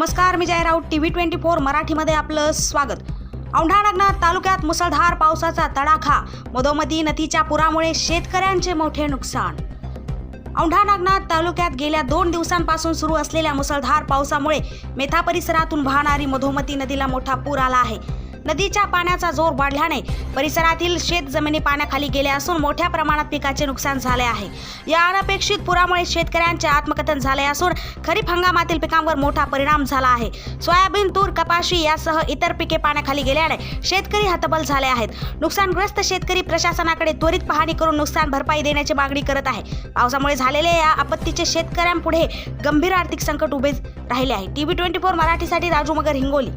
नमस्कार मी Jay Raut T V twenty four मराठीमध्ये आपलं स्वागत. औंढा नागनाथ तालुक्यात मुसळधार पावसाचा तडाखा. मधोमधी नदीच्या पुरामुळे शेतकऱ्यांचे मोठे नुकसान. औंढा नागनाथ तालुक्यात गेल्या दोन दिवसांपासून सुरू असलेल्या मुसळधार पावसामुळे मेथा परिसरातून वाहणारी मधोमती नदीला मोठा पूर आला आहे. नदीच्या पाण्याचा जोर वाढल्याने परिसरातील शेत जमिनी पाण्याखाली गेल्या असून मोठ्या प्रमाणात पिकाचे नुकसान झाले आहे. या अनपेक्षित पुरामुळे शेतकऱ्यांचे आत्मकथन झाले असून खरीप हंगामातील पिकांवर मोठा परिणाम झाला आहे. सोयाबीन तूर कपाशी यासह इतर पिके पाण्याखाली गेल्याने शेतकरी हतबल झाले आहेत. नुकसानग्रस्त शेतकरी प्रशासनाकडे त्वरित पाहणी करून नुकसान भरपाई देण्याची मागणी करत आहे. पावसामुळे झालेल्या या आपत्तीचे शेतकऱ्यांपुढे गंभीर आर्थिक संकट उभे राहिले आहे. टीव्ही ट्वेंटी फोर मराठीसाठी राजू मगर हिंगोली.